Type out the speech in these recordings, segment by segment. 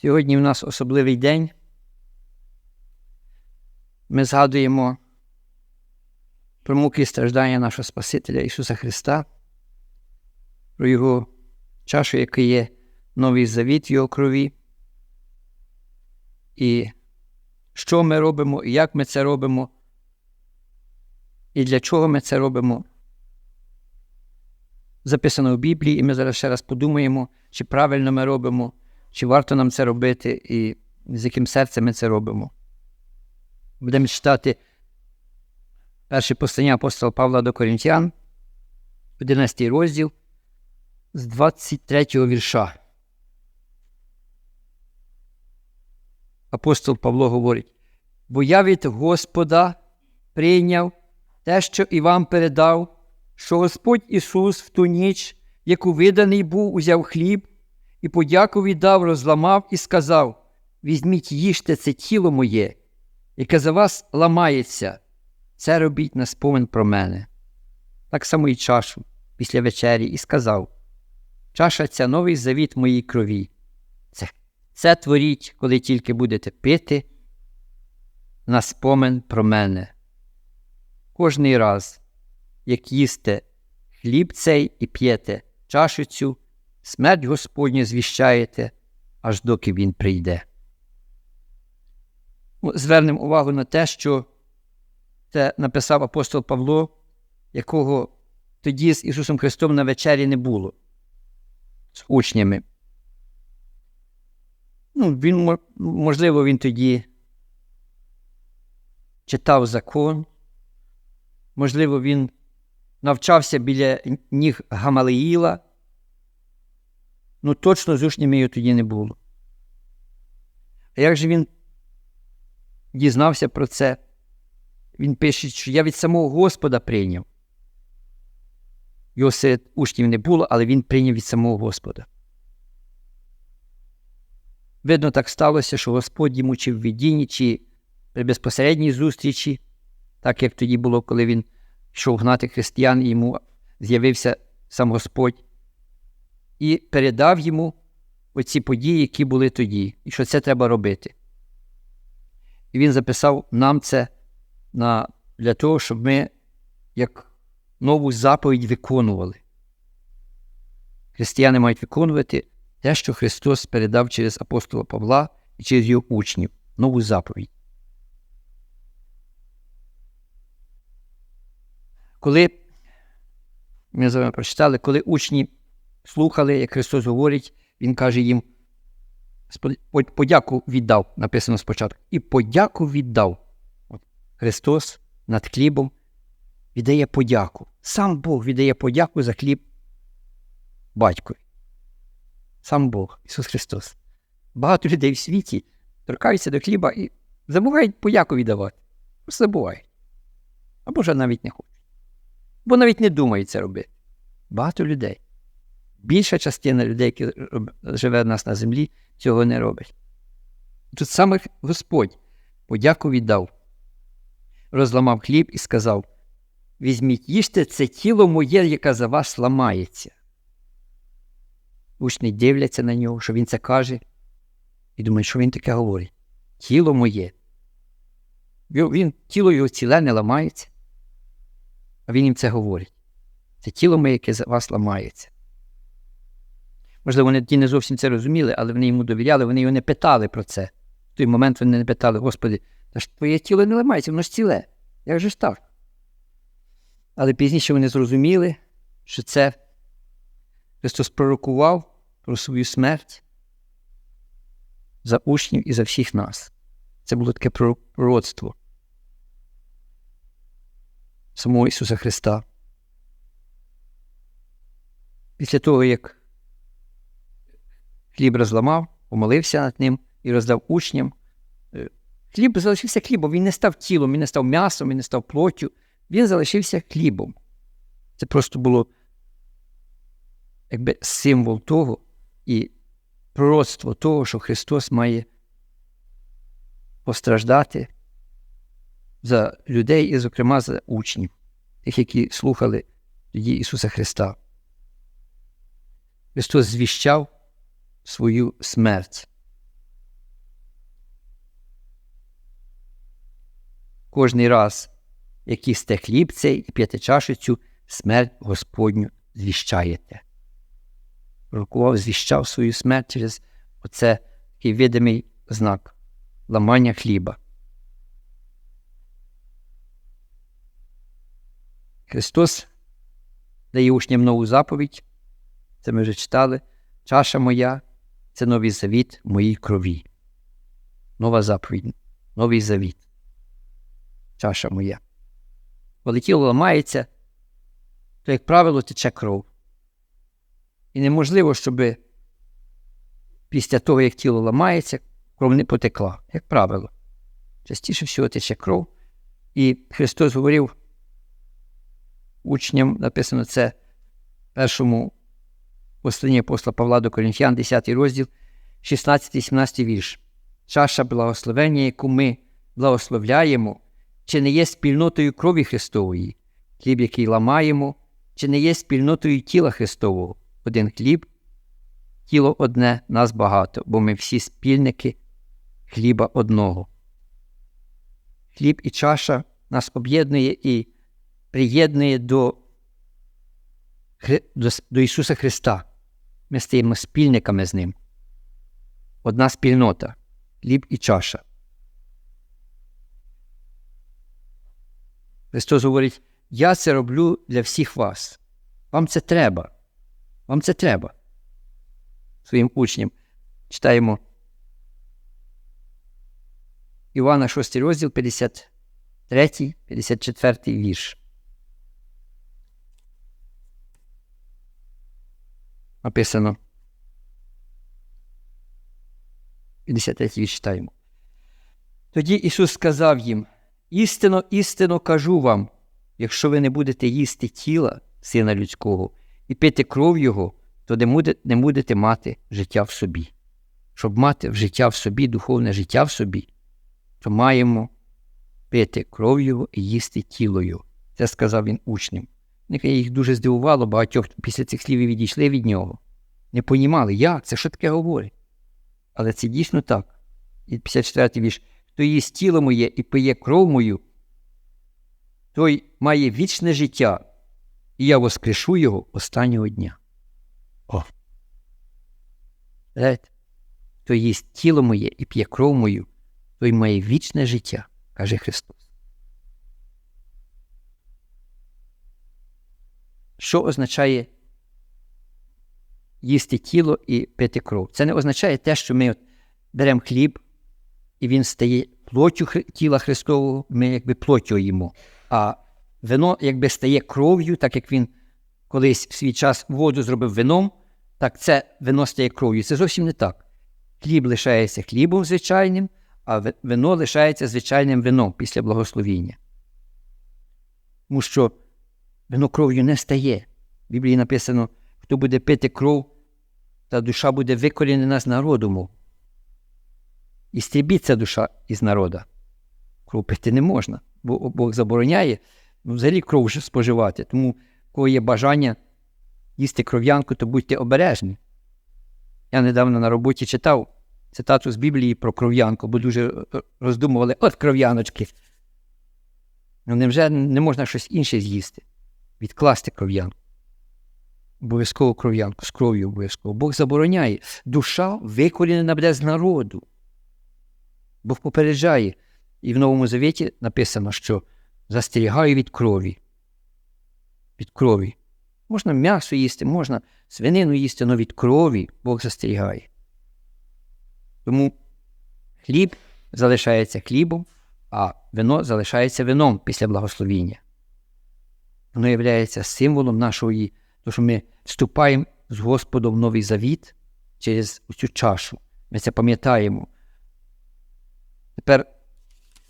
Сьогодні в нас особливий день. Ми згадуємо про муки і страждання нашого Спасителя Ісуса Христа, про Його чашу, яка є новий завіт Його крові. І що ми робимо, і як ми це робимо, і для чого ми це робимо. Записано в Біблії, і ми зараз ще раз подумаємо, чи правильно ми робимо, чи варто нам це робити, і з яким серцем ми це робимо. Будемо читати перше послання апостола Павла до Коринтян, 11 розділ з 23 вірша. Апостол Павло говорить: бо я від Господа прийняв те, що і вам передав, що Господь Ісус в ту ніч, яку виданий був, узяв хліб і подяку віддав, розламав і сказав: Візьміть, їжте це тіло моє, яке за вас ламається, це робіть на спомин про мене. Так само і чашу після вечері, і сказав: Чаша ця новий завіт моїй крові. Це, це творіть, коли тільки будете пити, на спомин про мене. Кожний раз, як їсте хліб цей і п'єте чашу цю, смерть Господню звіщаєте, аж доки Він прийде. Ну, звернемо увагу на те, що це написав апостол Павло, якого тоді з Ісусом Христом на вечері не було з учнями. Ну, він, Можливо, він тоді читав закон, можливо, він навчався біля ніг Гамалеїла, ну точно з його тоді не було. А як же він дізнався про це? Він пише, що я від самого Господа прийняв. Його серед учнів не було, але він прийняв від самого Господа. Видно, так сталося, що Господь йому чи в видінні, чи при безпосередній зустрічі, так як тоді було, коли він йшов гнати християн, і йому з'явився сам Господь, і передав йому оці події, які були тоді, і що це треба робити. І він записав нам це на, для того, щоб ми як нову заповідь виконували. Християни мають виконувати те, що Христос передав через апостола Павла і через його учнів, нову заповідь. Коли ми з вами прочитали, коли учні слухали, як Христос говорить, Він каже їм, подяку віддав, написано спочатку, і подяку віддав. Христос над хлібом віддає подяку. Сам Бог віддає подяку за хліб батькові. Сам Бог, Ісус Христос. Багато людей в світі торкаються до хліба і забувають подяку віддавати. Просто забувають. Або ж навіть не хочуть. Бо навіть не думають це робити. Багато людей. Більша частина людей, які живе в нас на землі, цього не робить. Тут саме Господь подяку віддав, розламав хліб і сказав: Візьміть, їжте це тіло моє, яке за вас ламається. Учні дивляться на нього, що він це каже, і думають, що він таке говорить. Тіло моє. Він, Тіло його ціле не ламається. А він їм це говорить. Це тіло моє, яке за вас ламається. Можливо, вони ті не зовсім це розуміли, але вони йому довіряли, вони його не питали про це. В той момент вони не питали, Господи, та ж твоє тіло не ламається, воно ж ціле. Як же ж так? Але пізніше вони зрозуміли, що це Христос пророкував про свою смерть за учнів і за всіх нас. Це було таке пророцтво самого Ісуса Христа. Після того, як хліб розламав, помолився над ним і роздав учням, е, хліб залишився хлібом, він не став тілом, він не став м'ясом, він не став плоттю, він залишився хлібом. Це просто було якби символ того і пророцтво того, що Христос має постраждати за людей і, зокрема, за учнів, тих, які слухали тоді Ісуса Христа. Христос звіщав свою смерть. Кожний раз, як їсте хліб цей і п'яте чашицю, смерть Господню звіщаєте. Пророкував, звіщав свою смерть через оце такий видимий знак ламання хліба. Христос дає учням нову заповідь, це ми вже читали, чаша моя це новий завіт в моїй крові. Нова заповідь, новий завіт. Чаша моя. Коли тіло ламається, то, як правило, тече кров. І неможливо, щоб після того, як тіло ламається, кров не потекла, як правило. Частіше всього тече кров. І Христос говорив учням, написано це в першому посланні апостола Павла до Коринфян, 10 розділ, 16-17 вірш. Чаша благословення, яку ми благословляємо, чи не є спільнотою крові Христової, хліб, який ламаємо, чи не є спільнотою тіла Христового, один хліб, тіло одне, нас багато, бо ми всі спільники хліба одного. Хліб і чаша нас об'єднує і приєднує до, до, до Ісуса Христа. Ми стаємо спільниками з Ним. Одна спільнота хліб і чаша. Христос говорить: Я це роблю для всіх вас. Вам це треба. Вам це треба. Своїм учням читаємо Івана 6 розділ, 53, 54 вірш. Написано. 53 вірш читаємо. Тоді Ісус сказав їм: Істинно, істинно кажу вам, якщо ви не будете їсти тіла Сина Людського і пити кров Його, то не будете мати життя в собі. Щоб мати життя в собі, духовне життя в собі, то маємо пити кров Його і їсти тіло Його. Це сказав він учням. Їх дуже здивувало, багатьох після цих слів відійшли від нього. Не понімали, як це що таке говорить. Але це дійсно так. І 54 вірш. Хто їсть тіло моє і пиє кров мою, той має вічне життя, і я воскрешу його останнього дня. О! Хто їсть тіло моє і п'є кров мою, той має вічне життя, каже Христос. Що означає їсти тіло і пити кров? Це не означає те, що ми беремо хліб, і він стає плоттю тіла Христового, ми якби плоттю їмо. А вино якби стає кров'ю, так як він колись в свій час воду зробив вином, так це вино стає кров'ю. Це зовсім не так. Хліб лишається хлібом звичайним, а вино лишається звичайним вином після благословіння. Тому що вино кров'ю не стає. В Біблії написано, хто буде пити кров, та душа буде викорінена з народу. І стрібіться душа із народа. Кров пити не можна, бо Бог забороняє ну, взагалі кров вже споживати. Тому, коли є бажання їсти кров'янку, то будьте обережні. Я недавно на роботі читав цитату з Біблії про кров'янку, бо дуже е, роздумували от кров'яночки. Ну, невже не можна щось інше з'їсти? Відкласти кров'янку. Обов'язково кров'янку, з кров'ю обов'язково. Бог забороняє. Душа викорінена буде з народу. Бог попереджає. І в Новому Завіті написано, що застерігаю від крові. Від крові. Можна м'ясо їсти, можна свинину їсти, але від крові Бог застерігає. Тому хліб залишається хлібом, а вино залишається вином після благословіння. Воно є символом нашої, тому що ми вступаємо з Господом в новий завіт через цю чашу. Ми це пам'ятаємо. Тепер,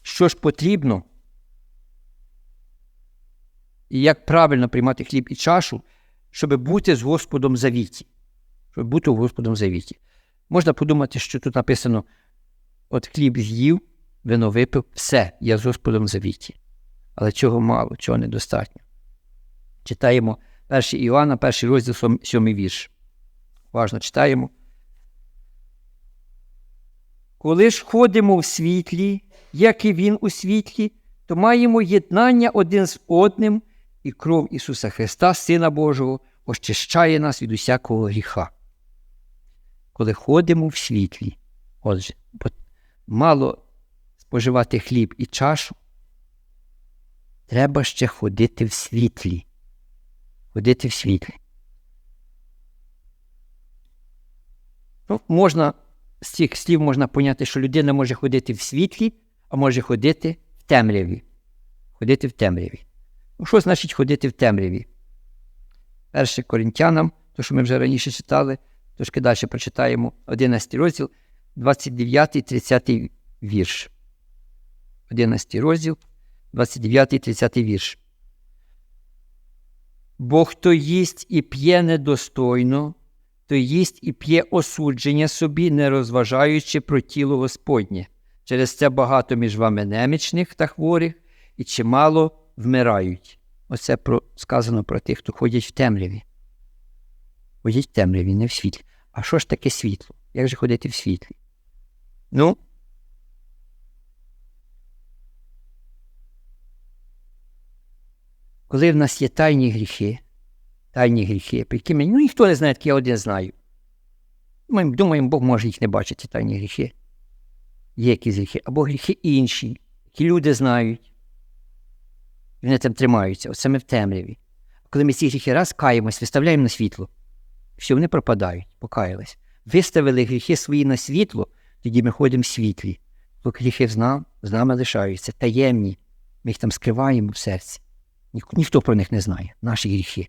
що ж потрібно, і як правильно приймати хліб і чашу, щоб бути з Господом в завіті. Щоб бути Господом в завіті. Можна подумати, що тут написано: от хліб з'їв, вино випив, все, я з Господом в завіті. Але чого мало, чого недостатньо. Читаємо 1 Іоанна, перший розділ, сьомий вірш. Важно читаємо. Коли ж ходимо в світлі, як і він у світлі, то маємо єднання один з одним, і кров Ісуса Христа, Сина Божого, очищає нас від усякого гріха. Коли ходимо в світлі, отже, мало споживати хліб і чашу, треба ще ходити в світлі. Ходити в світлі. Ну, можна, з цих слів можна поняти, що людина може ходити в світлі, а може ходити в темряві. Ходити в темряві. Ну, що значить ходити в темряві? Перше Коринтянам, то, що ми вже раніше читали, трошки далі прочитаємо 11 розділ, 29 30 вірш. 11 розділ, 29 30 вірш. Бо хто їсть і п'є недостойно, то їсть і п'є осудження собі, не розважаючи про тіло Господнє. Через це багато між вами немічних та хворих, і чимало вмирають. Оце про, сказано про тих, хто ходять в темряві. Ходять в темряві, не в світлі. А що ж таке світло? Як же ходити в світлі? Ну, коли в нас є тайні гріхи, тайні гріхи, які ми, ну ніхто не знає, я один знаю. Ми думаємо, Бог може їх не бачити, тайні гріхи. Є якісь гріхи, або гріхи інші, які люди знають. І вони там тримаються, оце ми в темряві. А коли ми ці гріхи раз каємось, виставляємо на світло, все, вони пропадають, покаялись. Виставили гріхи свої на світло, тоді ми ходимо в світлі. Поки гріхи з нами лишаються, таємні. Ми їх там скриваємо в серці. Ні, ніхто про них не знає, наші гріхи.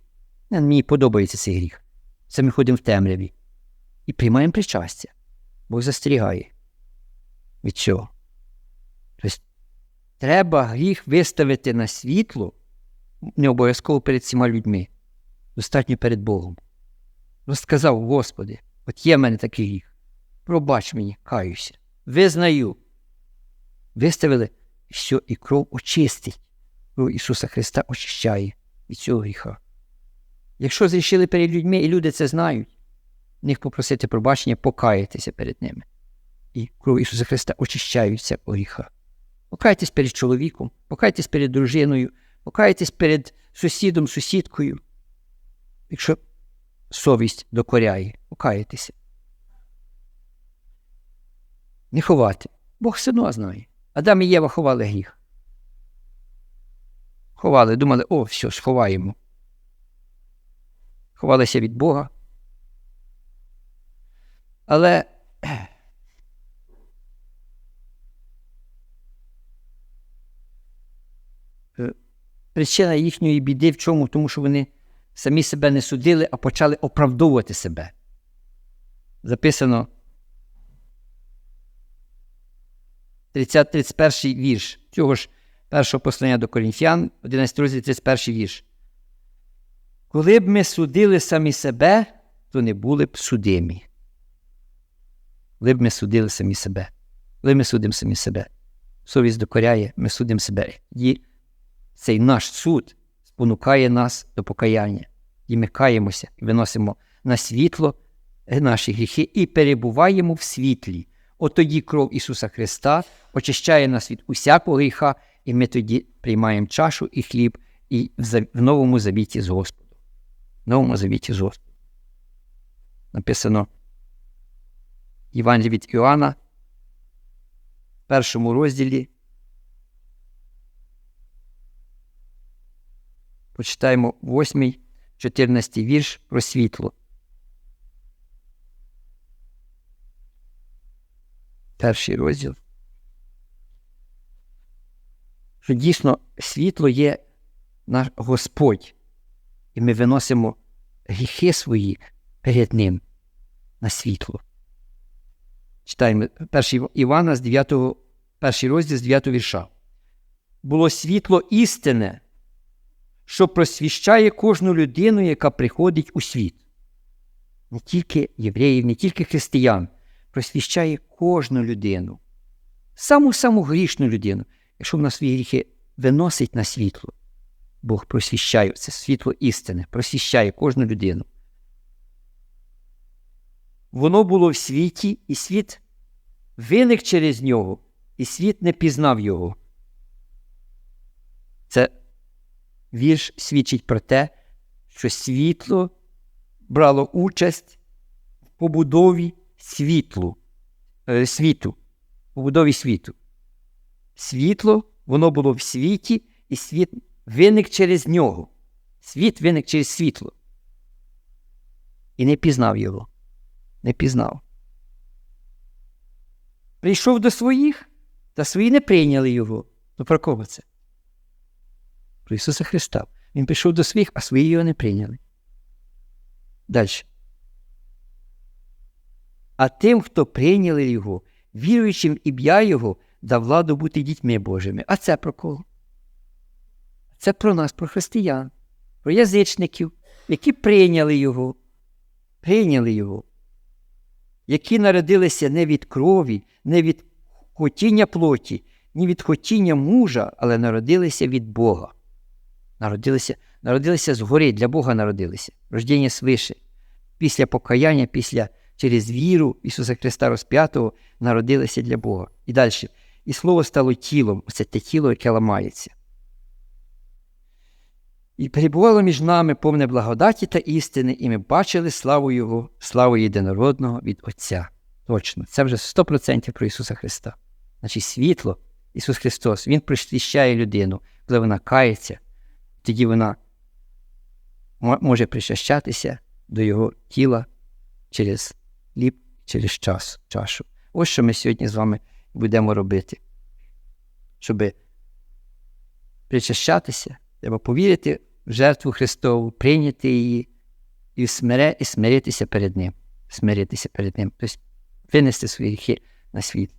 Мені подобається цей гріх. Це ми ходимо в темряві і приймаємо причастя. Бог застерігає від цього. Тобто, треба гріх виставити на світло, не обов'язково перед всіма людьми, достатньо перед Богом. Розказав, Господи, от є в мене такий гріх. Пробач мені, каюся, визнаю. Виставили, що і кров очистить. Кров Ісуса Христа очищає від цього гріха. Якщо зрішили перед людьми, і люди це знають, в них попросити пробачення, покаятися перед ними. І кров Ісуса Христа очищає від гріха. Покайтесь перед чоловіком, покайтесь перед дружиною, покайтесь перед сусідом, сусідкою. Якщо совість докоряє, покаєтеся. Не ховати. Бог все одно знає. Адам і Єва ховали гріх. Ховали, думали, о, все, сховаємо. Ховалися від Бога. Але е, причина їхньої біди в чому? Тому що вони самі себе не судили, а почали оправдовувати себе. Записано 30, 31 вірш цього ж першого послання до Корінфян, 11 розділ 31 вірш. Коли б ми судили самі себе, то не були б судимі. Коли б ми судили самі себе. Коли ми судимо самі себе. Совість докоряє, ми судимо себе. І цей наш суд спонукає нас до покаяння. І ми каємося, і виносимо на світло наші гріхи і перебуваємо в світлі. От тоді кров Ісуса Христа очищає нас від усякого гріха, і ми тоді приймаємо чашу і хліб і в новому завіті з Господом. В новому завіті з Господом. Написано Євангелії від Іоанна в першому розділі. Почитаємо 8, 14 вірш про світло. Перший розділ. Що дійсно світло є наш Господь, і ми виносимо гріхи свої перед Ним на світло. Читаємо 1 Івана з 9, перший розділ з 9 вірша. Було світло істине, що просвіщає кожну людину, яка приходить у світ. Не тільки євреїв, не тільки християн, просвіщає кожну людину, саму саму грішну людину, якщо вона свої гріхи виносить на світло. Бог просвіщає це світло істини, просвіщає кожну людину. Воно було в світі, і світ виник через нього, і світ не пізнав його. Це вірш свідчить про те, що світло брало участь в побудові світлу, е, світу, побудові світу. Світло, воно було в світі, і світ виник через нього. Світ виник через світло. І не пізнав його. Не пізнав. Прийшов до своїх, та свої не прийняли його. Ну про кого це? Про Ісуса Христа. Він прийшов до своїх, а свої його не прийняли. Далі. А тим, хто прийняли Його, віруючим ім'я Його, дав владу бути дітьми Божими. А це про кого? Це про нас, про християн, про язичників, які прийняли Його, прийняли Його, які народилися не від крові, не від хотіння плоті, ні від хотіння мужа, але народилися від Бога. Народилися, народилися згори, для Бога народилися, рождення свише. Після покаяння, після через віру Ісуса Христа розп'ятого народилися для Бога. І далі. І слово стало тілом, це те тіло, яке ламається. І перебувало між нами повне благодаті та істини, і ми бачили славу Його, славу єдинородного від Отця. Точно, це вже 100% про Ісуса Христа. Значить, світло, Ісус Христос, Він присвіщає людину, коли вона кається, тоді вона може причащатися до Його тіла через хліб, через час, чашу. Ось що ми сьогодні з вами будемо робити. Щоб причащатися, треба повірити в жертву Христову, прийняти її і, смиритися перед Ним. Смиритися перед Ним. Тобто винести свої гріхи на світ.